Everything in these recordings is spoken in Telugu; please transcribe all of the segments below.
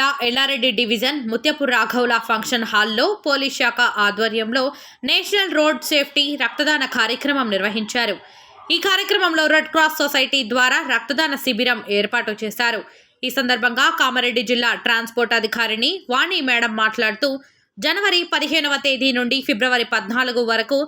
ఎల్లారెడ్డి డివిజన్ ముత్యపూర్ రాఘవుల ఫంక్షన్ హాల్లో పోలీస్ శాఖ ఆధ్వర్యంలో నేషనల్ రోడ్ సేఫ్టీ రక్తదాన కార్యక్రమం నిర్వహించారు. ఈ కార్యక్రమంలో రెడ్ క్రాస్ సొసైటీ ద్వారా రక్తదాన శిబిరం ఏర్పాటు చేశారు. ఈ సందర్భంగా కామారెడ్డి జిల్లా ట్రాన్స్పోర్ట్ అధికారిని వాణి మేడం మాట్లాడుతూ జనవరి పదిహేనవ తేదీ నుండి ఫిబ్రవరి పద్నాలుగు వరకు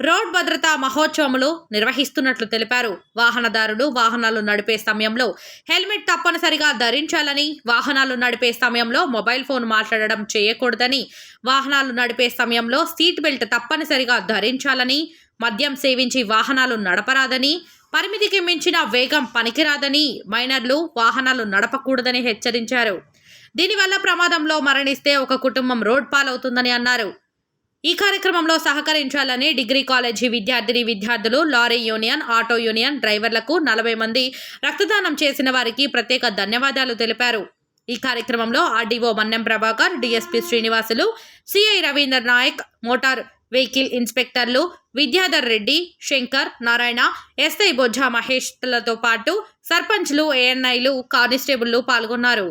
రోడ్ భద్రతా మహోత్సవములు నిర్వహిస్తున్నట్లు తెలిపారు. వాహనదారులు వాహనాలు నడిపే సమయంలో హెల్మెట్ తప్పనిసరిగా ధరించాలని వాహనాలు నడిపే సమయంలో మొబైల్ ఫోన్ మాట్లాడడం చేయకూడదని వాహనాలు నడిపే సమయంలో సీట్ బెల్ట్ తప్పనిసరిగా ధరించాలని మద్యం సేవించి వాహనాలు నడపరాదని పరిమితికి మించిన వేగం పనికిరాదని మైనర్లు వాహనాలు నడపకూడదని హెచ్చరించారు. దీనివల్ల ప్రమాదంలో మరణిస్తే ఒక కుటుంబం రోడ్ పాలవుతుందని అన్నారు. ఈ కార్యక్రమంలో సహకరించాలని డిగ్రీ కాలేజీ విద్యార్థిని విద్యార్థులు లారీ యూనియన్ ఆటో యూనియన్ డ్రైవర్లకు నలభై మంది రక్తదానం చేసిన వారికి ప్రత్యేక ధన్యవాదాలు తెలిపారు. ఈ కార్యక్రమంలో RDO Mannem Prabhakar DSP Srinivasulu CI Ravinder Naik motor vehicle ఇన్స్పెక్టర్లు Vidyadhar Reddy Shankar Narayana SI Bojja మహేష్లతో పాటు సర్పంచ్లు ఏఎన్ఐలు కానిస్టేబుళ్ళు పాల్గొన్నారు.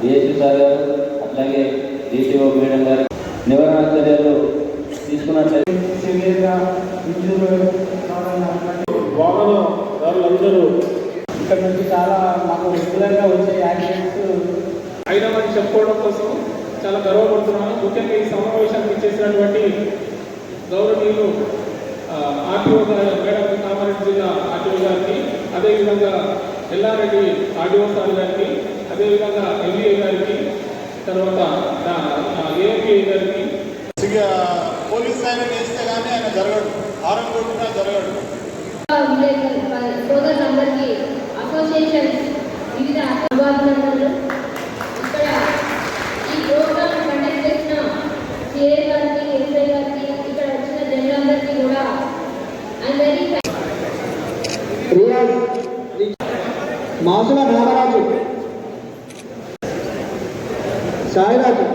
డిఎస్పీ సార్ గారు అట్లాగే డిటిఓ మేడం గారు నివారణ చర్యలు తీసుకున్నట్లయితే సివియర్గా ఇక్కడ నుంచి చాలా మాకు రెగ్యులర్గా వచ్చే యాక్సిడెంట్స్ అయినామని చెప్పుకోవడం కోసం చాలా గర్వపడుతున్నాను. ముఖ్యంగా ఈ సమావేశానికి ఇచ్చేసినటువంటి గౌరవనీయులు ఆర్టీఓ గారు మేడం కామారెడ్డి జిల్లా ఆర్టీఓ గారికి అదేవిధంగా ఎల్లారెడ్డి ఆర్టీఓ సార్ గారికి అదేవిధంగా ఎంబీఏ గారికి తర్వాత ఏఎంపీఏ గారికి. ఇక పోలీస్ ఆయన వేస్తే కానీ ఆయన జరగడు. ఆరం కొట్టినా జరగడు. సోదరులందరికీ అసోసియేషన్ వివిధ అభివాదనలు ఇక్కడ ఈ ప్రోగ్రామ్ కండక్ట్ చేసిన సిఏ గారికి ఎస్ఐ గారికి ఇక్కడ వచ్చిన జనులందరికీ కూడా ఐ వెరీ రియాజ్ మాసుల నాగరాజు. సాయిరాజు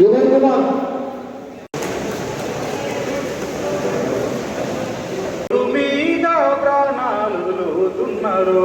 యుగన్ కుమార్ మీద ప్రాణాలు వదులుతున్నారు